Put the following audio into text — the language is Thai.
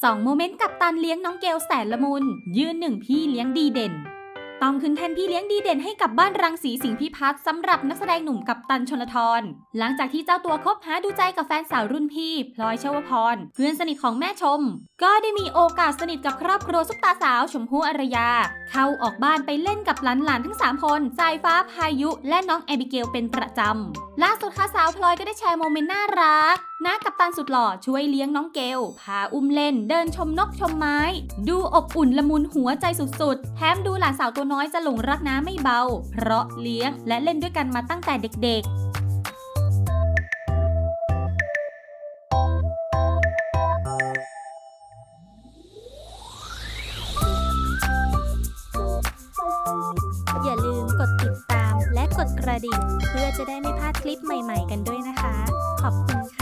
2 โมเมนต์กับตันเลี้ยงน้องเกลแสนละมุน ยืนหนึ่งพี่เลี้ยงดีเด่น ต้องขึ้นแทนพี่เลี้ยงดีเด่นให้กับบ้านรังสีสิงห์พิพัฒน์สำหรับนักแสดงหนุ่มกับตันชนทร หลังจากที่เจ้าตัวคบหาดูใจกับแฟนสาวรุ่นพี่พลอยเชวพร เพื่อนสนิทของแม่ชม ก็ได้มีโอกาสสนิทกับครอบครัวซุปตาสาวชมพู่อารยา เข้าออกบ้านไปเล่นกับหลานๆทั้ง 3 คนสายฟ้าพายุ และน้องแอบิเกลเป็นประจำล่าสุดค่ะสาวพลอยก็ได้แชร์โมเมนต์น่ารักน้ากับตันสุดหล่อช่วยเลี้ยงน้องเกล พาอุ้มเล่น เดินชมนกชมไม้ ดูอบอุ่นละมุนหัวใจสุดๆ แถมดูหลานสาวตัวน้อยจะหลงรักน้าไม่เบา เพราะเลี้ยงและเล่นด้วยกันมาตั้งแต่เด็กๆอย่าลืมกดติดตามและ ดกระดิ่ง เพื่อจะได้ไม่พลาดคลิปใหม่ ๆ กันด้วยนะคะ ขอบคุณค่ะ